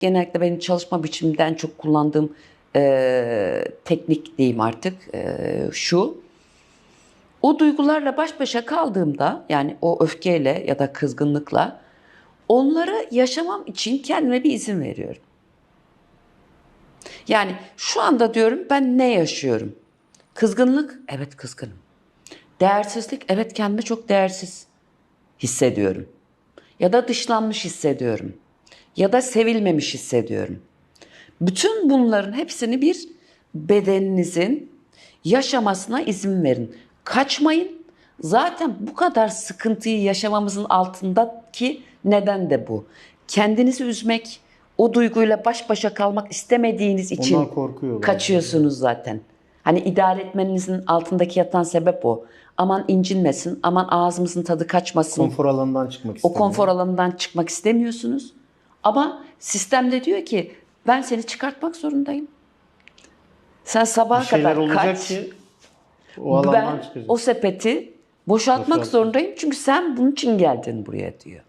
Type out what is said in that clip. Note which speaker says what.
Speaker 1: Genellikle benim çalışma biçimimden çok kullandığım e, teknik diyeyim artık e, şu. O duygularla baş başa kaldığımda yani o öfkeyle ya da kızgınlıkla onları yaşamam için kendime bir izin veriyorum. Yani şu anda diyorum ben ne yaşıyorum? Kızgınlık, evet kızgınım. Değersizlik, evet kendimi çok değersiz hissediyorum. Ya da dışlanmış hissediyorum. Ya da sevilmemiş hissediyorum. Bütün bunların hepsini bir bedeninizin yaşamasına izin verin. Kaçmayın. Zaten bu kadar sıkıntıyı yaşamamızın altındaki neden de bu. Kendinizi üzmek, o duyguyla baş başa kalmak istemediğiniz için kaçıyorsunuz zaten. Hani idare etmenizin altındaki yatan sebep o. Aman incinmesin, aman ağzımızın tadı kaçmasın.
Speaker 2: Konfor alanından çıkmak
Speaker 1: O
Speaker 2: istemiyor.
Speaker 1: konfor alanından çıkmak istemiyorsunuz. Ama sistemde diyor ki ben seni çıkartmak zorundayım. Sen sabaha kadar
Speaker 2: olacak
Speaker 1: kaç.
Speaker 2: ki o
Speaker 1: ben
Speaker 2: çıkacak.
Speaker 1: o sepeti boşaltmak
Speaker 2: Boşalt.
Speaker 1: zorundayım. Çünkü sen bunun için geldin buraya diyor.